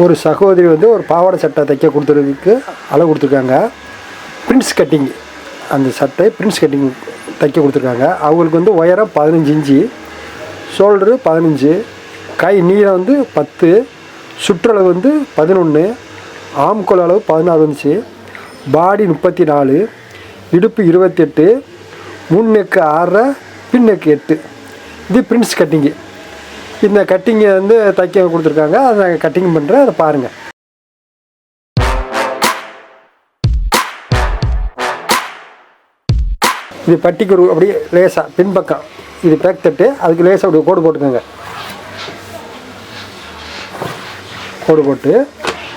ஒரு சகோதரி வந்து ஒரு பாவாடை சட்டை தைக்க கொடுத்துறதுக்கு அளவு கொடுத்துருக்காங்க. பிரின்ஸ் கட்டிங் அந்த சட்டை பிரின்ஸ் கட்டிங் தைக்க கொடுத்துருக்காங்க. அவங்களுக்கு வந்து உயரம் பதினஞ்சு இன்ச்சு ஷோல்டரு பதினஞ்சு கை நீளம் வந்து பத்து சுற்றளவு வந்து பதினொன்று ஆம்கோல் அளவு பதினாறு வந்துச்சு பாடி முப்பத்தி நாலு இடுப்பு இருபத்தெட்டு முன் நெக்கு ஆறரை பின் நெக்கு எட்டு. இது பிரின்ஸ் கட்டிங்கு இந்த கட்டிங்கை வந்து தைக்க கொடுத்துருக்காங்க. அதை நாங்கள் கட்டிங் பண்ணுறேன் அதை பாருங்கள் இது பட்டிக்கு ஒரு அப்படியே லேசாக பின்பக்கம். இது பேக் தட்டு. அதுக்கு லேசாக அப்படி கோடு போட்டுக்கோங்க. கோடு போட்டு.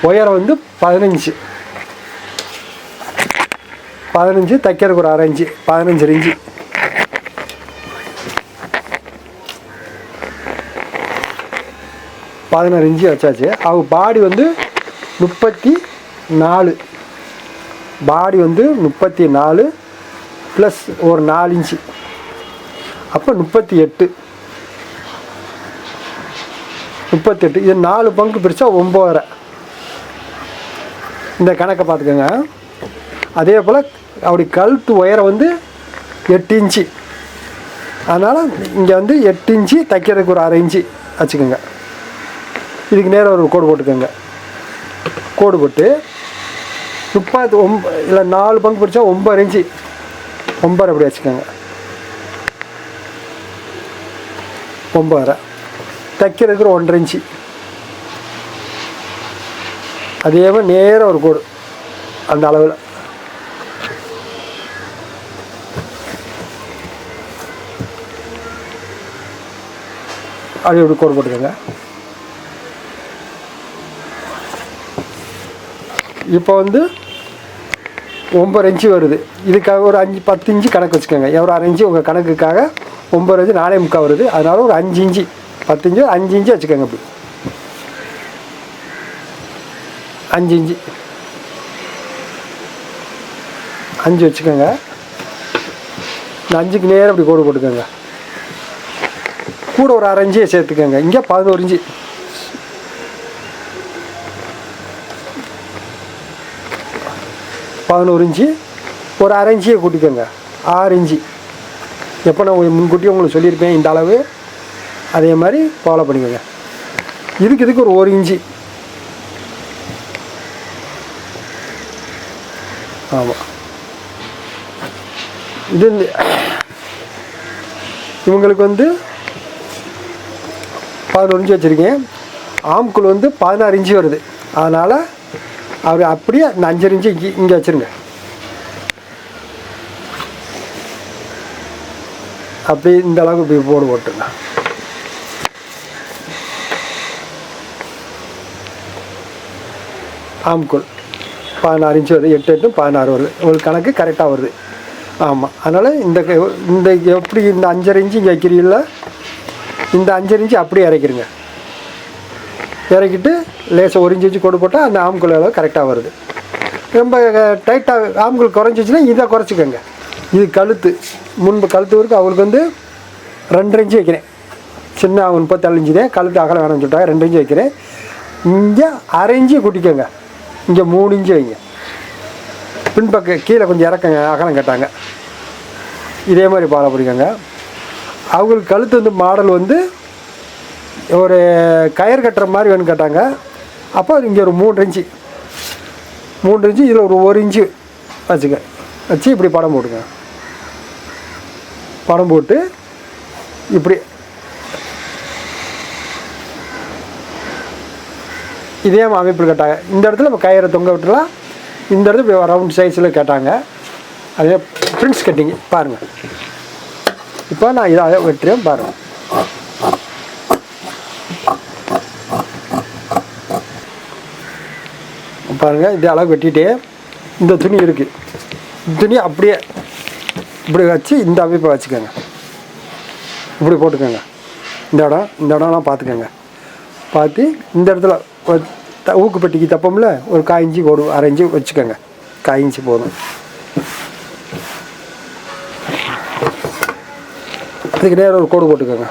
உயரம் வந்து பதினஞ்சு. பதினஞ்சு தைக்கிறதுக்கு ஒரு அரை இன்ச்சு. பதினஞ்சு இன்ச்சு. பதினாறு இன்ச்சு வச்சாச்சு அவங்க பாடி வந்து முப்பத்தி நாலு பாடி வந்து முப்பத்தி நாலு ப்ளஸ் ஒரு நாலு இன்ச்சு. அப்போ முப்பத்தி எட்டு முப்பத்தெட்டு இது நாலு பங்கு பிரித்தா ஒம்போதரை. இந்த கணக்கை பார்த்துக்கோங்க. அதே போல் அப்படி கழுத்து உயரம் வந்து எட்டு இன்ச்சு. அதனால் இங்கே வந்து எட்டு இன்ச்சு தைக்கிறதுக்கு ஒரு அரை இன்ச்சு வச்சுக்கோங்க. இதுக்கு நேராக ஒரு கோடு போட்டுக்கோங்க. கோடு போட்டு முப்பது ஒம்ப இல்லை நாலு பங்கு பிடிச்சா ஒம்பது இன்ச்சு. ஒம்பரை அப்படி வச்சுக்கோங்க. ஒம்பரை தைக்கிறதுக்கு ஒன்றரை இன்ச்சு. அதே மாதிரி நேராக ஒரு கோடு. அந்த அளவில். அப்படி இப்படி கோடு போட்டுக்கோங்க. இப்போ வந்து ஒம்பது இன்ச்சு வருது. இதுக்காக ஒரு அஞ்சு பத்து இன்ச்சு கணக்கு வச்சுக்கோங்க. ஒரு அரை இன்ச்சு உங்கள் கணக்குக்காக ஒம்பது இன்ச்சு நாலே முக்கால் வருது. அதனால ஒரு அஞ்சு இன்ச்சு பத்து இன்ச்சு அஞ்சு இன்ச்சு வச்சுக்கோங்க அப்படி அஞ்சு இன்ச்சு. அஞ்சு வச்சுக்கோங்க. இந்த அஞ்சுக்கு நேரம் அப்படி கோடு போட்டுக்கோங்க. கூட ஒரு அரை இன்ச்சியை சேர்த்துக்கோங்க. இங்கே பதினோரு இன்ச்சு. பதினோரு இன்ச்சு ஒரு அரை இன்ச்சியை கூட்டிக்கோங்க. ஆறு இன்ச்சு. எப்போ நான் உங்களுக்கு முன்கூட்டியே உங்களுக்கு சொல்லியிருப்பேன் இந்த அளவு அதே மாதிரி ஃபாலோ பண்ணிக்கோங்க. இதுக்கு இதுக்கு ஒரு ஒரு இன்ச்சு. ஆமாம் இது இவங்களுக்கு வந்து பதினொரு இன்ச்சு வச்சுருக்கேன். ஆம்குள் வந்து பதினாறு இன்ச்சு வருது. அதனால் அவர் அப்படியே இந்த அஞ்சரை இன்ச்சு இங்கே இங்கே வச்சுருங்க. அப்படி இந்த அளவுக்கு இப்படி போடு போட்டுங்க ஆம்குள் பதினாறு இன்ச்சு வருது எட்டு எட்டு பதினாறு வருது. உங்களுக்கு கணக்கு கரெக்டாக வருது. ஆமாம் அதனால் இந்த இந்த எப்படி இந்த அஞ்சரை இன்ச்சு இங்கே வைக்கிறீங்களா இந்த அஞ்சரை இன்ச்சு அப்படியே இறக்கிடுங்க இறக்கிட்டு லேசாக ஒரு இன்ச்சு வச்சு கொடு போட்டால் அந்த ஆம்குள் அளவு கரெக்டாக வருது. ரொம்ப டைட்டாக ஆம்குள் குறைஞ்சிச்சுன்னா இதை குறைச்சிக்கோங்க. இது கழுத்து. முன்பு கழுத்து வரைக்கும் அவங்களுக்கு வந்து ரெண்டரை இன்ச்சு வைக்கிறேன். சின்ன அவங்க முப்பத்தஞ்சு தான். கழுத்து அகலம் வேணும்னு சொல்லிட்டாங்க ரெண்டு இன்ச்சு வைக்கிறேன். இங்கே அரை இன்ச்சு குட்டிக்கோங்க. இங்கே மூணு இன்ச்சு வைங்க. பின்பக்க கீழே கொஞ்சம் இறக்கங்க அகலம் கேட்டாங்க. இதே மாதிரி பாலை பிடிக்கங்க. அவங்களுக்கு கழுத்து வந்து மாடல் வந்து ஒரு கயிறு கட்டுற மாதிரி வேணும் கேட்டாங்க. அப்போ இங்கே ஒரு மூன்று இன்ச்சு. மூன்று இன்ச்சு இதில் ஒரு ஒரு இன்ச்சு வச்சுக்க. வச்சு இப்படி படம் போட்டுங்க படம் போட்டு இப்படி. இதே அமைப்பில் கேட்டாங்க. இந்த இடத்துல நம்ம கயிறை தொங்க விட்டுலாம் இந்த இடத்துல இப்படி ரவுண்ட் சைஸில் கேட்டாங்க. அதே பிரின்ஸ் கட்டிங் பாருங்கள் இப்போ நான் இதை வெட்டுறேன் பாருங்கள் பாருங்கள் இதே அளவு வெட்டிட்டு இந்த துணி இருக்குது இந்த துணி அப்படியே இப்படி வச்சு இந்த அமைப்பை வச்சுக்கோங்க. இப்படி போட்டுக்கோங்க. இந்த இடம் இந்த இடம்லாம் பார்த்துக்கோங்க. பார்த்து இந்த இடத்துல த- ஊக்குப்பட்டிக்கு தப்போம்ல ஒரு காய் இஞ்சி ஒரு அரை வச்சுக்கோங்க. காய் இஞ்சி போதும். அதுக்கு நேரம் ஒரு கோடு போட்டுக்கோங்க.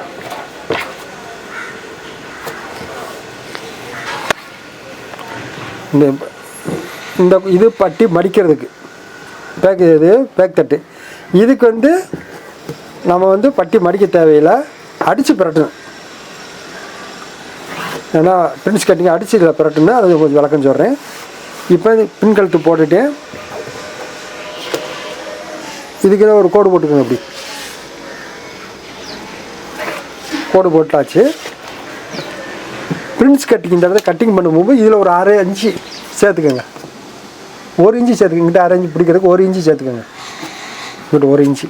இந்த இந்த இது பட்டி மடிக்கிறதுக்கு. பேக் இது பேக் தட்டு. இதுக்கு வந்து நம்ம வந்து பட்டி மடிக்க தேவையில்லை. அடித்து பிரட்டணும். ஏன்னா பிரின்ஸ் கட்டிங் அடிச்சு இதில் பிரட்டணும் அது கொஞ்சம் விளக்கம் சொல்கிறேன் இப்போ பின் கழுத்து போட்டுட்டு இதுக்கு ஒரு கோடு போட்டுக்கோங்க அப்படி. கோடு போட்டாச்சு. பிரின்ஸ் கட்டிங் இந்த இடத்துல கட்டிங் பண்ணும்போது இதில் ஒரு அரை அஞ்சு சேர்த்துக்கோங்க. ஒரு இன்ச்சு சேர்த்துக்கோங்க. இங்கிட்ட அரை இன்ச்சு பிடிக்கிறதுக்கு ஒரு இன்ச்சு சேர்த்துக்கோங்க. இங்கிட்ட ஒரு இன்ச்சு.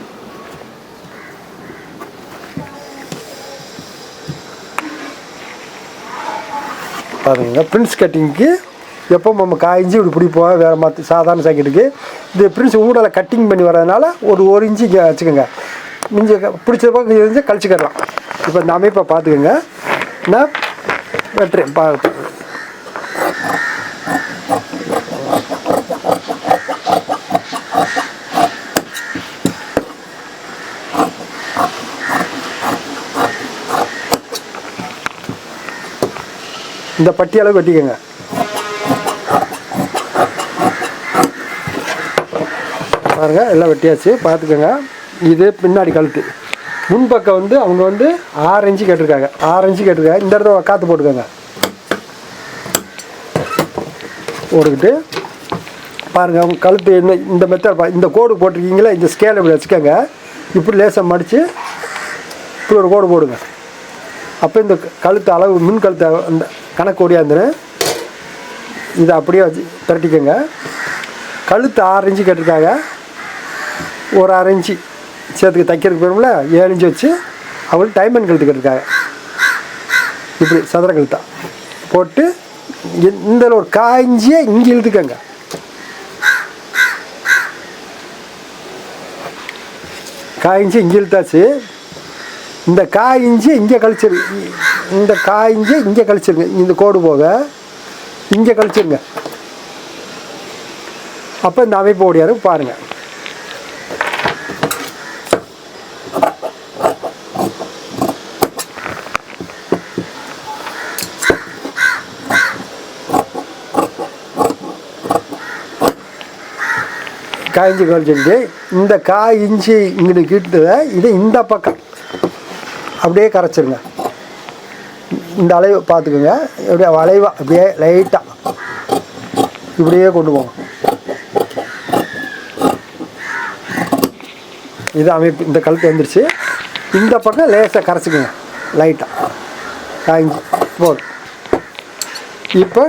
பாருங்க பிரின்ஸ் கட்டிங்க்கு எப்போ நம்ம காய்ஞ்சி இப்படி பிடிப்போம். வேறு மாற்றி சாதாரண சாக்கெட்டுக்கு இது பிரின்ஸ் ஊடலை கட்டிங் பண்ணி வர்றதுனால ஒரு ஒரு இன்ச்சு இங்கே வச்சுக்கோங்க. மிஞ்சி பிடிச்ச பக்கம் இருந்து கழிச்சுக்கலாம் இப்போ இந்த அமைப்பை பார்த்துக்கோங்க. நான் வெட்டுறேன் பா இந்த பட்டி அளவு வெட்டிக்கோங்க. பாருங்க எல்லாம் வெட்டியாச்சு. பார்த்துக்கோங்க. இது பின்னாடி கழுத்து. முன்பக்கம் வந்து அவங்க வந்து ஆரஞ்சு கேட்டிருக்காங்க. ஆறு கேட்டிருக்காங்க. இந்த இடத்துல காற்று போட்டுக்கோங்க. போட்டுக்கிட்டு பாருங்கள் அவங்க கழுத்து என்ன இந்த மெத்தட் இந்த கோடு போட்டிருக்கீங்களா இந்த ஸ்கேல் இப்படி வச்சுக்கோங்க. இப்படி லேசாக மடித்து இப்படி ஒரு கோடு போடுங்க. அப்போ இந்த கழுத்து அளவு மின் கழுத்து அந்த கணக்கு ஓடியாந்துரு இதை அப்படியே வச்சு திரட்டிக்கோங்க கழுத்து ஆறு இன்ச்சு கேட்டிருக்காங்க. ஒரு அரை இன்ச்சு சேர்த்துக்கு தைக்கிறதுக்கு போயிரும்ல ஏழு இன்ச்சு வச்சு அவங்களுக்கு டைமண்ட் கழுத்து கேட்டிருக்காங்க. இப்படி சதுர கழுத்தா. போட்டு இந்த- இந்த ஒரு காய்ஞ்சியே இங்கே இழுத்துக்கங்க. காய்ஞ்சி இங்கே இழுத்தாச்சு. இந்த காய் இஞ்சி இங்கே கழிச்சிரு. இந்த காய் இஞ்சி இங்கே கழிச்சிருங்க. இந்த கோடு போக. இங்கே கழிச்சிருங்க. அப்போ இந்த அமைப்பு ஓடியாரு. பாருங்கள் காய்ஞ்சி கழிச்சுட்டு இந்த காய் இஞ்சி இங்கிட்டு கிட்டதை. இது இந்த பக்கம். அப்படியே கரைச்சிருங்க. இந்த அளவு பார்த்துக்குங்க. இப்படியே வளைவாக அப்படியே லைட்டாக இப்படியே கொண்டு போங்க. இது அமைப்பு இந்த கழுத்து வந்துருச்சு. இந்த பக்கம் லேசாக கரைச்சிக்குங்க. லைட்டாக காய்ஞ்சி போதும். இப்போ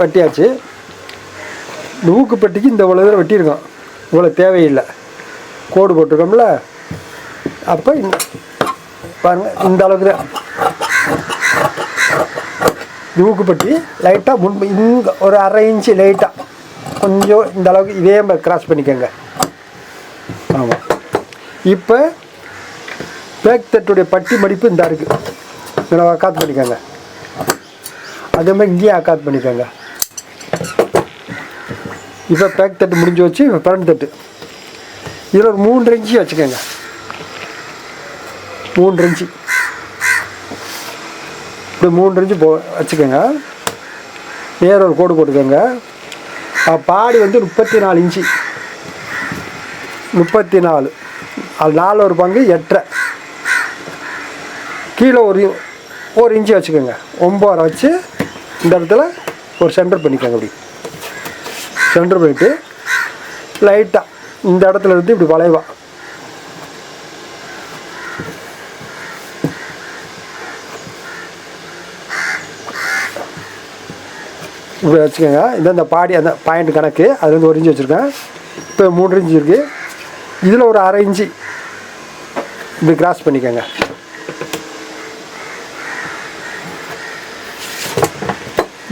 வெட்டியாச்சு. நூக்கு ஊக்குப்பட்டிக்கு இந்த இவ்வளோ தூரம் வெட்டியிருக்கோம். இவ்வளோ தேவையில்லை. கோடு போட்டிருக்கோம்ல. அப்போ பாருங்கள் பாருங்க இந்த அளவுக்கு தான். ஊக்குப்பட்டி லைட்டாக முன்பு இங்கே ஒரு அரை இன்ச்சு லைட்டாக கொஞ்சம் இந்த அளவுக்கு இதே மாதிரி கிராஸ் பண்ணிக்கோங்க. ஆமாம் இப்போ பேக் தட்டுடைய பட்டி மடிப்பு இந்த இருக்குது இதில் அக்காத் பண்ணிக்கோங்க. அதே மாதிரி இங்கேயும் அக்காத்து பண்ணிக்கோங்க. இப்போ பேக் தட்டு முடிஞ்சு வச்சு இப்போ பரண்ட் தட்டு இதில் ஒரு மூன்று இன்ச்சு வச்சுக்கோங்க. மூன்று இன்ச்சு இப்படி மூன்று இன்ச்சு போ வச்சுக்கோங்க. நேர் ஒரு கோடு போட்டுக்கோங்க. பாடி வந்து முப்பத்தி நாலு இன்ச்சு. முப்பத்தி நாலு அது நாலு ஒரு பங்கு எட்டரை. கீழே ஒரு ஒரு இன்ச்சு வச்சுக்கோங்க. ஒம்பரை வச்சு இந்த இடத்துல ஒரு சென்டர் பண்ணிக்கோங்க அப்படி. சென்டர் பண்ணிவிட்டு லைட்டாக இந்த இடத்துல இருந்து இப்படி வளைவா. இப்படி வச்சுக்கோங்க. இந்த இந்த பாடி அந்த பாயிண்ட் கணக்கு அதுலேருந்து ஒரு இன்ச்சு வச்சுருக்கேன். இப்போ மூன்று இன்ச்சு இருக்குது இதில் ஒரு அரை இன்ச்சு இப்படி கிராஸ் பண்ணிக்கோங்க.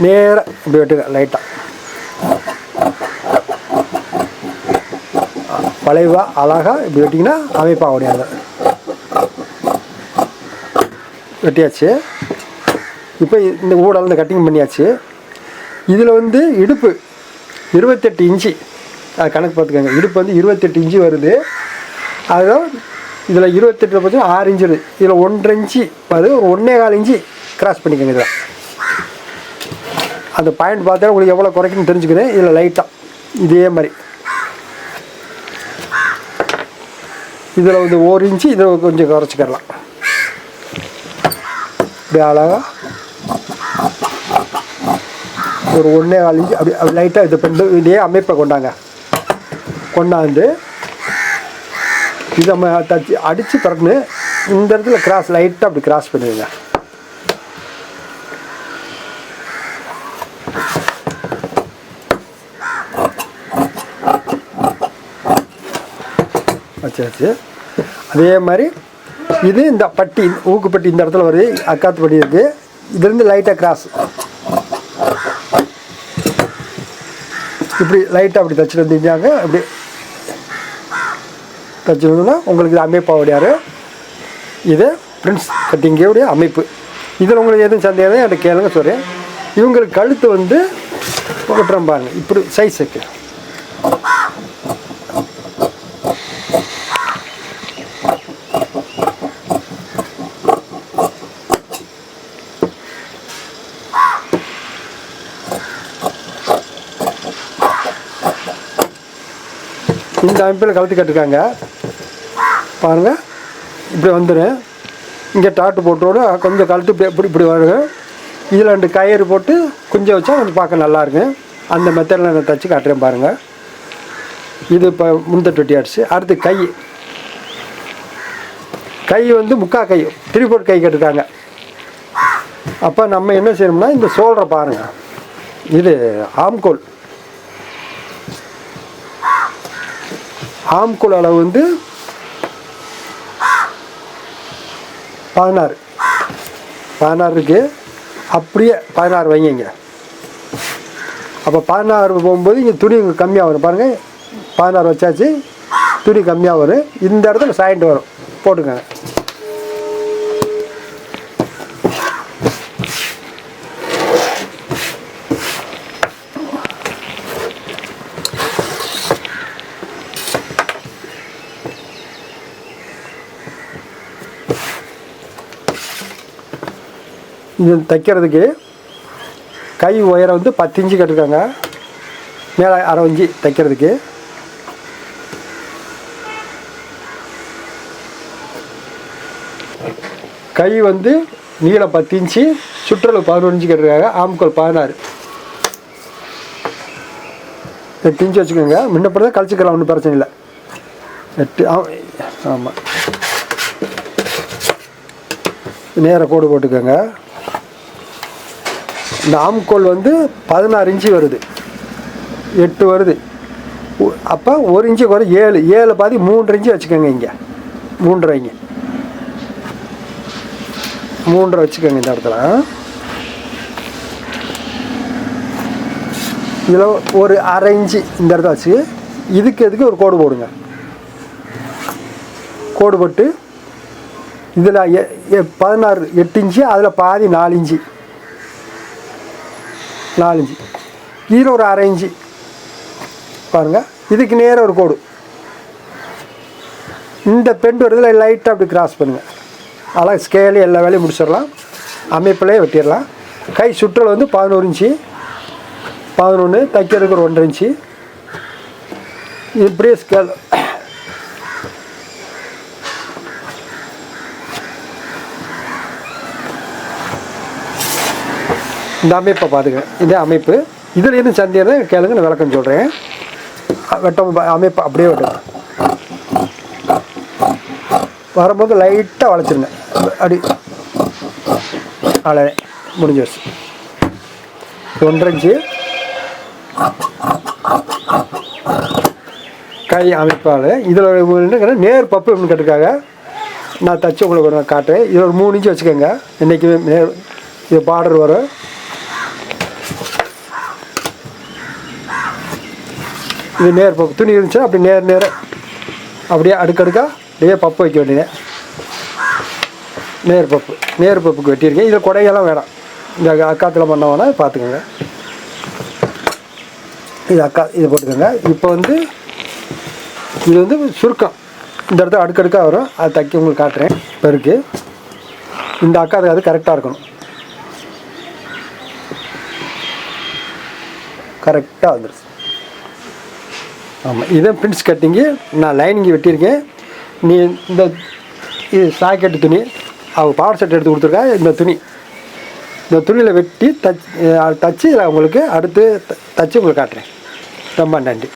நேராக இப்படி வெட்டுங்க லைட்டாக வளைவாக அழகாக இப்படி வெட்டிங்கன்னா அமைப்பாக ஓடியாங்க வெட்டியாச்சு. இப்போ இந்த ஊடல் இந்த கட்டிங் பண்ணியாச்சு. இதில் வந்து இடுப்பு இருபத்தெட்டு இன்ச்சு. அது கணக்கு பார்த்துக்கோங்க. இடுப்பு வந்து இருபத்தெட்டு இன்ச்சு வருது. அதுதான் இதில் இருபத்தெட்டு பட்சம் ஆறு இன்ச்சு வருது. இதில் ஒன்றரை இன்ச்சு வருது. ஒரு ஒன்றே கால் இன்ச்சு கிராஸ் பண்ணிக்கோங்க இதில். அந்த பாயிண்ட் பார்த்தா உங்களுக்கு எவ்வளோ குறைக்குன்னு தெரிஞ்சுக்கிறேன். இதில் லைட்டாக இதே மாதிரி. இதில் வந்து ஒரு இன்ச்சு. இதில் கொஞ்சம் குறைச்சிக்கிறலாம். இப்படி அழகாக ஒரு ஒன்றே கால் இன்ச்சு. அப்படி அப்படி லைட்டாக இது பண்ணி இதே அமைப்பை கொண்டாங்க. கொண்டாந்து இதை நம்ம தச்சு அடித்து பிறகு இந்த இடத்துல கிராஸ் லைட்டாக அப்படி கிராஸ் பண்ணுவீங்க வச்சாச்சு. அதே மாதிரி இது இந்த பட்டி ஊக்குப்பட்டி இந்த இடத்துல வருது. அக்காத்து பட்டி இருக்குது இதுலேருந்து லைட்டாக கிராஸ் இப்படி லைட்டாக அப்படி தச்சுட்டு வந்தீங்க அப்படி தச்சுருந்தோம்னா உங்களுக்கு இது அமைப்பாவுடையார் இது பிரின்ஸ் கட்டிங்கோடைய அமைப்பு. இதில் உங்களுக்கு எதுவும் சந்தேகம் என்கிட்ட கேளுங்க சொல்கிறேன் இவங்களுக்கு கழுத்து வந்து விட்டுறோம் பாருங்க. இப்படி சைஸ் இந்த அமைப்பில் கழுத்து கட்டிருக்காங்க. பாருங்கள் இப்படி வந்துடும் இங்கே டாட்டு போட்டோட கொஞ்சம் கழுத்து இப்படி இப்படி இப்படி வருங்க இதில் ரெண்டு கயிறு போட்டு குஞ்ச வச்சா கொஞ்சம் பார்க்க நல்லா இருக்கும் அந்த மெத்தடில் நான் தச்சு காட்டுறேன் பாருங்கள் இது இப்போ முந்தட்டு வெட்டி அடிச்சு அடுத்து கை. கை வந்து முக்கா கை. திரிபோட் கை கட்டிருக்காங்க. அப்போ நம்ம என்ன செய்யணும்னா இந்த சோல்டரை பாருங்கள் இது ஆம்கோல். ஆம்கோல் அளவு வந்து பதினாறு. பதினாறு இருக்கு. அப்படியே பதினாறு வைங்க அப்போ பதினாறு போகும்போது இங்கே துணி கம்மியாக வரும். பாருங்கள் பதினாறு வச்சாச்சு. துணி கம்மியாக வரும். இந்த இடத்துல சாயின்ட்டு வரும். போட்டுக்கோங்க. இது தைக்கிறதுக்கு கை உயரம் வந்து பத்து இன்ச்சு கட்டிருக்காங்க. மேலே அரை இஞ்சு தைக்கிறதுக்கு. கை வந்து நீளம் பத்து இன்ச்சு சுற்றளவு பதினொன்று கட்டிருக்காங்க. ஆம்கோல் பதினாறு. எட்டு இன்ச்சு வச்சுக்கோங்க. முன்னப்படி கழிச்சுக்கலாம் ஒன்றும் பிரச்சனை இல்லை. எட்டு ஆமாம் நேர கோடு போட்டுக்கோங்க. இந்த ஆம்கோல் வந்து பதினாறு இன்ச்சு வருது. எட்டு வருது. அப்போ ஒரு இன்ச்சு குறை ஏழு. ஏழு பாதி மூன்று இன்ச்சு வச்சுக்கோங்க இங்கே. மூன்றரை இங்கே. மூன்றரை வச்சுக்கோங்க இந்த இடத்துல. இதில் ஒரு அரை இன்ச்சு இந்த இடத்துல வச்சு இதுக்கு எதுக்கு ஒரு கோடு போடுங்க. கோடு போட்டு இதில் எ- எ- பதினாறு எட்டு இன்ச்சு அதில் பாதி நாலு இன்ச்சு. நாலு இஞ்சி இதில் ஒரு அரை இஞ்சி பாருங்கள் இதுக்கு நேராக ஒரு கோடு. இந்த பெண்டு வருதில் லைட்டாக அப்படி கிராஸ் பண்ணுங்கள் அழகாக ஸ்கேலு எல்லா வேலையும் முடிச்சிடலாம். அமைப்பிலே வெட்டிடலாம். கை சுற்றல் வந்து பதினோரு இன்ச்சு. பதினொன்று தைக்கிறதுக்கு ஒரு ஒன்றரை இன்ச்சு. இப்படியே ஸ்கேல் இந்த அமைப்பை பாருங்க. இதே அமைப்பு. இதில் எதுவும் சந்தேகம் கேளுங்க நான் விளக்கம் சொல்கிறேன் வெட்டம் அமைப்பு அப்படியே வரும் வரும்போது லைட்டாக வளைச்சிருங்க. அப்படி அவ்வளோ முடிஞ்சிருச்சு ஒன்றஞ்சு கை அமைப்பால் இதில் என்னங்கிற நேர் பப்பு அப்படின்னு கேட்டிருக்காங்க நான் தச்சு உங்களுக்கு ஒரு காட்டுறேன். இதில் ஒரு மூணு இன்ச்சு வச்சுக்கோங்க. என்றைக்குமே நேர் இது பார்டர் வரும். இது நேர் பப்பு துணி இருந்துச்சுன்னா அப்படி நேர் நேர அப்படியே அடுக்கடுக்காக அப்படியே பப்பு வைக்க வேண்டியது. நேர் பப்பு நேர் பப்புக்கு வெட்டியிருக்கேன். இதில் குடையெல்லாம் வேணாம். இந்த அக்காத்தில் பண்ண வேணாம் பார்த்துக்கோங்க. இது அக்கா இது போட்டுக்கோங்க. இப்போ வந்து இது வந்து சுருக்கம். இந்த இடத்துல அடுக்கடுக்காக வரும். அதை தைக்க உங்களுக்கு காட்டுறேன். இப்போ இருக்குது இந்த அக்கா அது கரெக்டாக இருக்கணும். கரெக்டாக வந்துடுச்சு ஆமாம் இதான் பிரின்ஸ் கட்டிங்கு நான் லைனிங் வெட்டியிருக்கேன். நீ இந்த இது சாக்கெட்டு துணி அவங்க பவர் செட் எடுத்து கொடுத்துருக்கா இந்த துணி. இந்த துணியில் வெட்டி தச் தச்சு உங்களுக்கு அடுத்து த- தச்சு உங்களுக்கு காட்டுறேன். ரொம்ப நன்றி.